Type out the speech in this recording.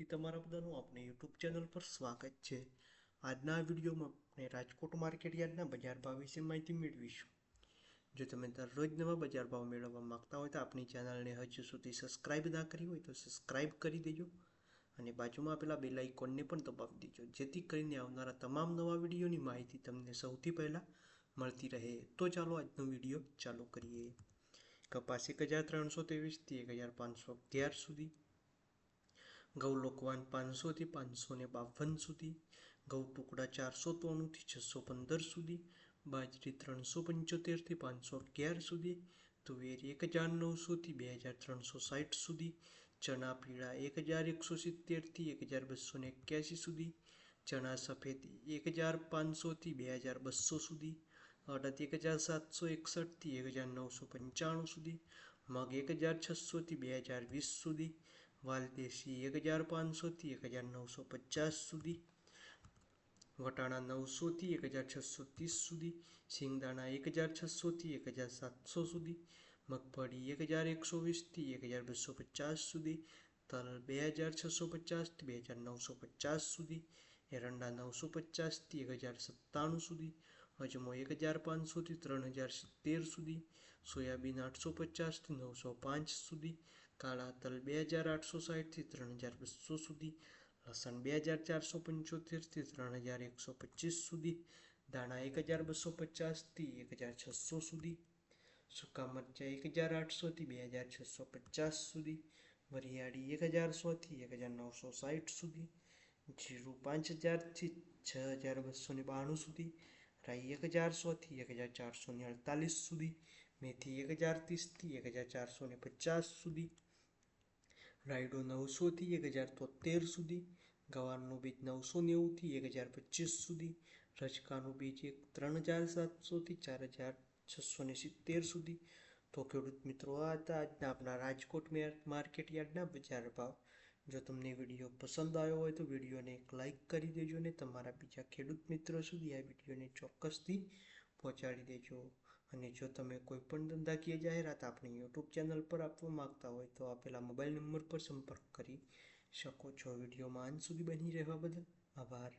ફરીથી તમારા બધાનું આપણે યુટ્યુબ ચેનલ પર સ્વાગત છે. આજના આ વિડીયોમાં આપણે રાજકોટ માર્કેટ યાર્ડના બજાર ભાવ વિશે માહિતી મેળવીશું. જો તમે દરરોજ નવા બજાર ભાવ મેળવવા માંગતા હોય તો આપણી ચેનલને હજુ સુધી સબસ્ક્રાઇબ ના કરી હોય તો સબસ્ક્રાઇબ કરી દેજો અને બાજુમાં આપેલા બેલ આઇકોનને પણ દબાવી દેજો. જેથી કરીને આવનારા તમામ નવા વિડીયોની માહિતી તમને સૌથી પહેલાં મળતી રહે. તો ચાલો આજનો વીડિયો ચાલુ કરીએ. કપાસ એક હજાર ત્રણસો ત્રેવીસથી એક હજાર પાંચસો અગિયાર સુધી ઘઉં લોકવાન પાંચસોથી પાંચસો ને બાવન સુધી ઘઉં ટુકડા ચારસો ત્રાણુંથી છસો પંદર સુધી બાજરી ત્રણસો પંચોતેરથી પાંચસો અગિયાર સુધી તુવેર એક હજાર નવસોથી બે હજાર ત્રણસો સાઠ સુધી ચણા પીળા એક હજાર એકસો સિત્તેરથી એક હજાર બસો ને એક્યાસી સુધી ચણા સફેદ એક હજાર પાંચસોથી બે હજાર બસો સુધી અડદ એક હજાર સાતસો એકસઠથી એક હજાર નવસો પંચાણું સુધી મગ એક હજાર છસોથી બે હજાર વીસ સુધી વાલદેશી એક હજાર પાંચસોથી એક હજાર નવસો પચાસ સુધી, વટાણા નવસોથી એક હજાર છસો ત્રીસ સુધી સિંગદાણા એક હજાર છસોથી એક હજાર સાતસો સુધી, મગફળી એક હજાર એકસો વીસથી એક હજાર બસો પચાસ સુધી, તલ બે હજાર છસો પચાસથી બે હજાર નવસો પચાસ સુધી, એરંડા નવસો પચાસથી એક હજાર સત્તાણું સુધી, અજમો એક હજાર પાંચસોથી ત્રણ હજાર સિત્તેર સુધી, સોયાબીન આઠસો પચાસથી નવસો પાંચ સુધી કાળા તલ બે હજાર આઠસો સાઠથી ત્રણ હજાર બસો સુધી, લસણ બે હજાર ચારસો પંચોતેરથી ત્રણ હજાર એકસો પચીસ સુધી દાણા એક હજાર બસો પચાસથી એક હજાર છસો સુધી, સૂકા મરચાં એક હજાર આઠસોથી બે હજાર છસો પચાસ સુધી, વરિયાળી એક હજાર સોથી એક હજાર નવસો સાઠ સુધી, જીરું પાંચ હજારથી છ હજાર બસો ને બાણું સુધી, રાઈ એક હજાર સોથી એક હજાર ચારસો ને અડતાલીસ સુધી, મેથી એક હજાર ત્રીસથી એક હજાર ચારસો ને પચાસ સુધી રાયડો નવસોથી એક હજાર તોતેર સુધી, ગવારનું બીજ નવસો નેવુંથી એક હજાર પચીસ સુધી, રજકાનું બીજ એક ત્રણ હજાર સાતસોથી ચાર હજાર છસો ને સિત્તેર સુધી. તો ખેડૂત મિત્રો, આ હતા આજના આપણા રાજકોટ માર્કેટ યાર્ડના બજાર ભાવ. જો તમને વીડિયો પસંદ આવ્યો હોય તો વિડીયોને એક લાઇક કરી દેજો અને તમારા બીજા ખેડૂત મિત્રો સુધી આ વિડીયોને ચોક્કસથી પહોંચાડી દેજો. અને જો તમે કોઈ પણ ધંધાકીય જાહેરાત આપણી યુટ્યુબ ચેનલ પર આપવા માંગતા હોય તો આપેલા મોબાઈલ નંબર પર સંપર્ક કરી શકો છો. વિડીયોમાં અંત સુધી બની રહેવા બદલ આભાર.